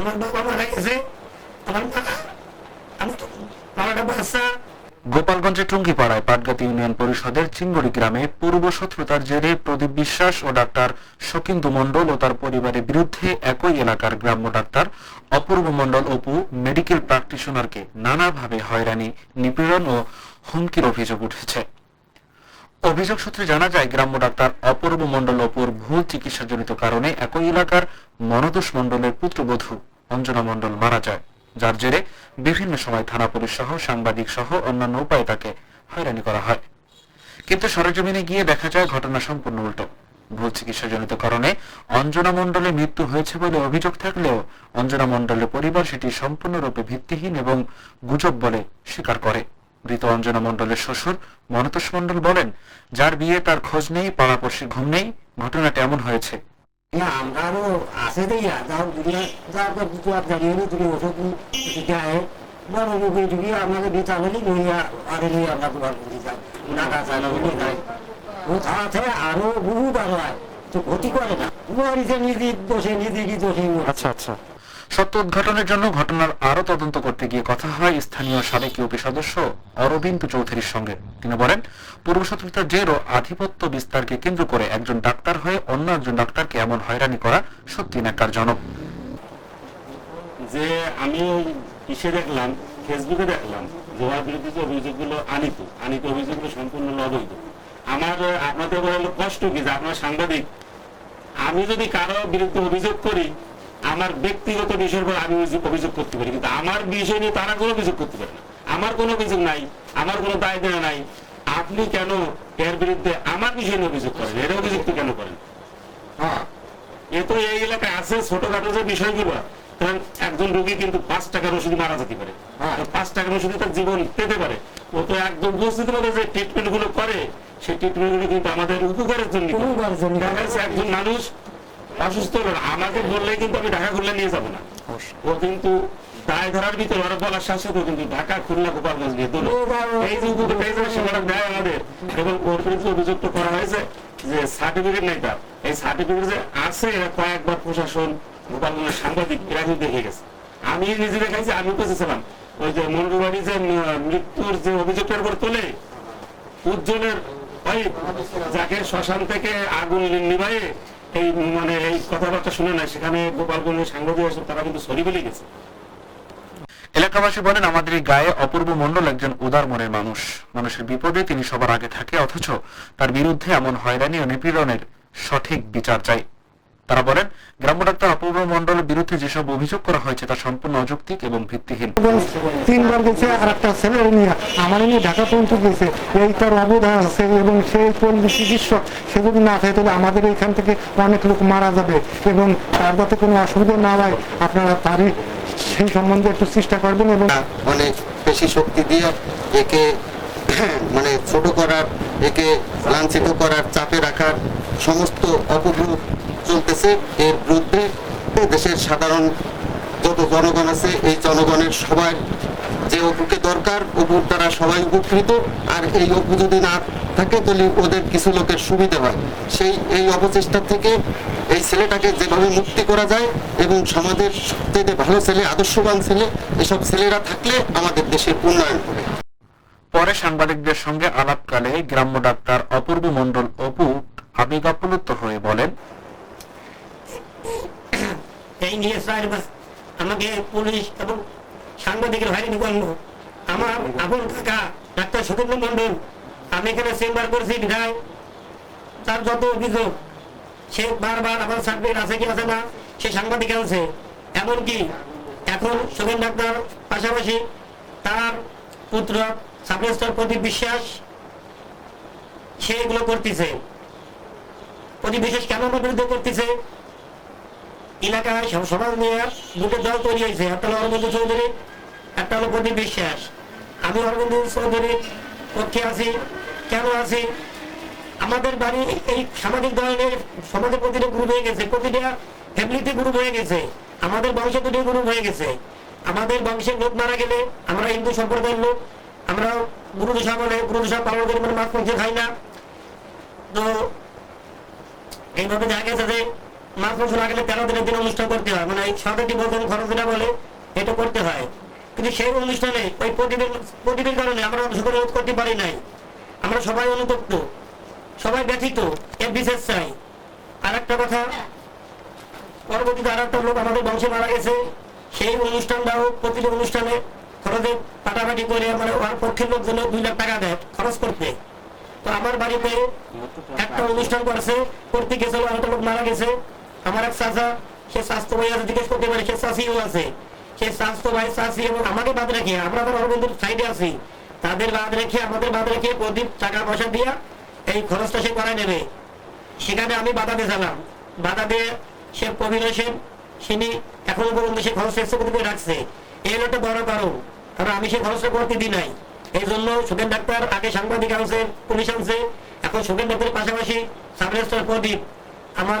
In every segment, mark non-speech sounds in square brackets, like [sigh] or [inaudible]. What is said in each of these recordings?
আমার বাবা গেছে। আমার আমি তো বাবাটা বাচ্চা গোপালগঞ্জের টুঙ্গিপাড়ায় পাটগাতি ইউনিয়ন পরিষদের চিঙ্গড়ি গ্রামে পূর্ব শত্রুতার জেরে প্রদীপ বিশ্বাস ও ডাক্তার শকিন্দু মণ্ডল ও তার পরিবারের বিরুদ্ধে একই এলাকার গ্রাম্য ডাক্তার অপূর্ব মণ্ডল অপু মেডিকেল প্র্যাকটিশনারকে নানাভাবে হয়রানি, নিপীড়ন ও হুমকির অভিযোগ উঠেছে। অভিযোগ সূত্রে জানা যায়, গ্রাম্য ডাক্তার অপূর্ব মণ্ডল অপুর ভুল চিকিৎসাজনিত কারণে একই এলাকার মনদোষ মণ্ডলের পুত্রবধূ অঞ্জনা মণ্ডল মারা যায়। যার জেরে বিভিন্ন সময় থানা পুলিশ সহ সাংবাদিক সহ অন্যান্য উপায়ে তাকে হয়রানি করা হয়। কিন্তু সরেজমিনে গিয়ে দেখা যায় ঘটনা সম্পূর্ণ উল্টো। ভুল চিকিৎসাজনিত কারণে অঞ্জনা মণ্ডলের মৃত্যু হয়েছে বলে অভিযোগ থাকলেও অঞ্জনা মণ্ডলের পরিবার সেটি সম্পূর্ণরূপে ভিত্তিহীন এবং গুজব বলে স্বীকার করে। মৃত অঞ্জনা মণ্ডলের শ্বশুর মনতোষ মণ্ডল বলেন, যার বিয়ে তার খোঁজ নেই, পাড়াপড়শির ঘুম নেই, ঘটনাটা এমন হয়েছে। না আমরা আরও আছে দিয়া যাও যদি যা তো কিছু আপনার এনে তুমি ওষুধ দিতে হয় বড় রোগী যদি আপনাকে দিতে হবে লইয়া আরে নিয়ে আমরা তোমার করি যাই টাকা চাই না বলে নাই। ও আছে আরও বহু হয়। তো ক্ষতি করে না মরিছে নিজে, দোষে নিজে, কি দোষে আচ্ছা আচ্ছা। সত্য উদ্ঘাটনের জন্য ঘটনার আরও তদন্ত করতে গিয়ে কথা হয় স্থানীয় সাবেক ইউপি সদস্য অরবিন্দ চৌধুরীর সঙ্গে। তিনি বলেন, পূর্ব শত্রুতার জের ও আধিপত্য বিস্তারকে কেন্দ্র করে একজন ডাক্তার হয়ে অন্য একজন ডাক্তারকে এমন হয়রানি করা সত্যি ন্যাক্কারজনক। যে আমি ইসে দেখলাম, ফেসবুকে দেখলাম যে ওর বিরুদ্ধে যে অভিযোগগুলো আনিত আনিত অভিযোগগুলো সম্পূর্ণ অবৈধ আমার, আপনাদের বলে কষ্ট কি যে আপনার সাংবাদিক, আমি যদি কারও বিরুদ্ধে অভিযোগ করি আমার ব্যক্তিগত বিষয়ের উপর আমি অভিযোগ- অভিযোগ করতে পারি কিন্তু আমার বিষয় নিয়ে তারা কোনো অভিযোগ করতে পারে না। আমার কোনো অভিযোগ নাই আমার কোনো দায় দেনা নাই। আপনি কেন এর বিরুদ্ধে আমার বিষয় নিয়ে অভিযোগ করেন? এর অভিযুক্ত কেন করেন? হ্যাঁ। এ তো এই এলাকায় আছে ছোটখাটো যে বিষয়গুলো ধরেন একজন রোগী কিন্তু পাঁচ টাকার ওষুধ মারা যেতে পারে। হ্যাঁ। পাঁচ টাকার ওষুধে তার জীবন পেতে পারে। ও তো একদম উপস্থিত ভাবে যে ট্রিটমেন্টগুলো করে সেই ট্রিটমেন্টগুলো কিন্তু আমাদের উপকারের জন্য একজন মানুষ অসুস্থ হলো না, আমাকে বললে কিন্তু আমি ঢাকা খুললে নিয়ে যাব না। ও কিন্তু দায় ধরার ভিতরে ওরা বলার কিন্তু ঢাকা খুলনা গোপালগঞ্জ নিয়ে দিল এই যে দেয় আমাদের এবং ওর বিরুদ্ধে অভিযুক্ত করা হয়েছে যে সার্টিফিকেট নেই তার। এই সার্টিফিকেট যে আছে এরা কয়েকবার প্রশাসন গোপালগঞ্জের সাংবাদিক এরা কিন্তু দেখে গেছে। আমি নিজে দেখাইছি আমি বুঝেছিলাম ওই যে মন্ডলবাড়ি যে মৃত্যুর যে অভিযোগটার উপর তোলে উজ্জ্বলের যাকে শ্মশান থেকে আগুন নিভায়ে এই মানে এই কথাবার্তা শুনে না সেখানে গোপালগঞ্জের সাংবাদিক আছে তারা কিন্তু সরি বলে গেছে। এলাকাবাসী বলেন, আমাদের এই গায়ে অপূর্ব মণ্ডল একজন উদার মনের মানুষ। মানুষের বিপদে তিনি সবার আগে থাকে, অথচ তার বিরুদ্ধে এমন হয়রানি ও নিপীড়নের সঠিক বিচার চাই। তারা বলেন গ্রাম্য ডাক্তার অপূর্ব মণ্ডলের বিরুদ্ধে যেসব অভিযোগ করা হয়েছে তা সম্পূর্ণ অযৌক্তিক এবং ভিত্তিহীন। তিনবার গেছে আর একটা ছেলে নিয়ে আমার নিয়ে ঢাকা পর্যন্ত গেছে। এই তার অবদান আছে এবং সেই পল্লী চিকিৎসক সে যদি না থাকে তাহলে আমাদের এখান থেকে অনেক লোক মারা যাবে এবং তার যাতে কোনো অসুবিধা না হয় আপনারা তারই সেই সম্বন্ধে একটু চেষ্টা করবেন এবং অনেক বেশি শক্তি দিয়ে একে [clears throat] মানে ছোট করার একে লাঞ্ছিত করার চাপে রাখার সমস্ত অপগ্রহ চলতেছে। এর বিরুদ্ধে দেশের সাধারণ যত জনগণ আছে, এই জনগণের সবাই যে অপুকে দরকার অপুর দ্বারা সবাই উপকৃত। আর এই অপু যদি না থাকে, তাহলে ওদের কিছু লোকের সুবিধা হয়। সেই, এই অপচেষ্টা থেকে এই ছেলেটাকে যেভাবে মুক্তি করা যায় এবং সমাজের সবচেয়ে ভালো ছেলে, আদর্শবান ছেলে, এসব ছেলেরা থাকলে আমাদের দেশের উন্নয়ন হবে। পরে সাংবাদিকদের সঙ্গে আলাপকালে গ্রাম্য ডাক্তার অপূর্ব মণ্ডল অপু আবেগাপ্লুত হয়ে বলেন এই নিয়ে আমাকে পুলিশ এবং সাংবাদিকের আমার আপন কাকা, ডাক্তার মন্ডল আমি এখানে চেম্বার বিধায় তার যত অভিযোগ, সে বারবার আমার আছে কি আছে না, সে সাংবাদিক আছে এমনকি এখন সুগেন ডাক্তার পাশাপাশি তার পুত্র সাবরেস্টার প্রদীপ বিশ্বাস, সে এগুলো করতেছে। প্রদীপ বিশ্বাস কেন আমার বিরুদ্ধে করতেছে? এলাকায় সমাজ নিয়ে দুটো দল তৈরি হয়েছে। একটা হলো অরবিন্দ চৌধুরী, একটা হলো প্রদীপ বিশ্বাস। আমি অরবিন্দ চৌধুরীর পক্ষে আছি। কেন আছি? আমাদের বাড়ি এই সামাজিক দলের সমাজের প্রতিটা গ্রুপ হয়ে গেছে। প্রতিটা ফ্যামিলিতে গ্রুপ হয়ে গেছে। আমাদের বংশে দুটো গ্রুপ হয়ে গেছে। আমাদের বংশের লোক মারা গেলে আমরা হিন্দু সম্প্রদায়ের লোক। আমরা গুরুদশা বলে গুরুদশা পালন করি মানে মাছ মাংস খাই না। তো এইভাবে দেখা গেছে যে মাস বছর আগে তেরো দিনের দিন অনুষ্ঠান করতে হয়। মানে এই সরকারি বছর খরচ বলে এটা করতে হয়। কিন্তু সেই অনুষ্ঠানে ওই প্রতিদিন কারণে আমরা অংশগ্রহণ রোধ করতে পারি নাই। আমরা সবাই অনুতপ্ত, সবাই ব্যথিত এর বিশেষ চাই। আর একটা কথা, পরবর্তীতে আর একটা লোক আমাদের বংশে মারা গেছে। সেই অনুষ্ঠানটাও প্রতিটি অনুষ্ঠানে খরচে পাটাপাটি করে মানে ওর পক্ষের লোকজন দুই লাখ টাকা দেয় খরচ করতে। তো আমার বাড়িতে একটা অনুষ্ঠান করছে করতে গেছিল আর একটা লোক মারা গেছে। আমার এক চাচা, সে স্বাস্থ্য ভাই আছে, জিজ্ঞেস করতে পারে, সে চাষিও আছে। সে স্বাস্থ্য ভাই চাষি এবং আমাকে বাদ রেখে, আমরা তো অরবিন্দুর সাইডে আছি, তাদের বাদ রেখে, আমাদের বাদ রেখে প্রদীপ টাকা পয়সা দিয়া এই খরচটা সে করাই নেবে। সেখানে আমি বাধা দিয়েছিলাম বাধা দিয়ে সে কবির হোসেন তিনি এখনও পর্যন্ত সে খরচ শেষ করে রাখছে। এই হলো একটা বড় কারণ। কারণ আমি সে খরচটা করতে দিই নাই। এই জন্য সুখেন ডাক্তার আগে সাংবাদিক আনছে, পুলিশ আনছে। এখন সুখেন ডাক্তারের পাশাপাশি সাব রেজিস্ট্রার প্রদীপ। আমার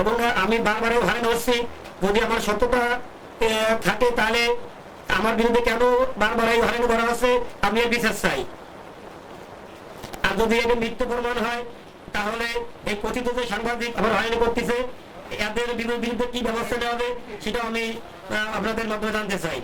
এবং আমি বারবার ওখানে হচ্ছি যদি আমার সত্যতা থাকে তাহলে আমার বিরুদ্ধে কেন বারবার এই হয়রানি করা হচ্ছে? আমি এর বিচার চাই। আর যদি এটা মৃত্যু প্রমাণ হয়, তাহলে এই কথিত যে সাংবাদিক আবার হয়রানি করতেছে, এদের বিরুদ্ধে কি ব্যবস্থা নেওয়া হবে সেটা আমি আপনাদের মাধ্যমে জানতে চাই।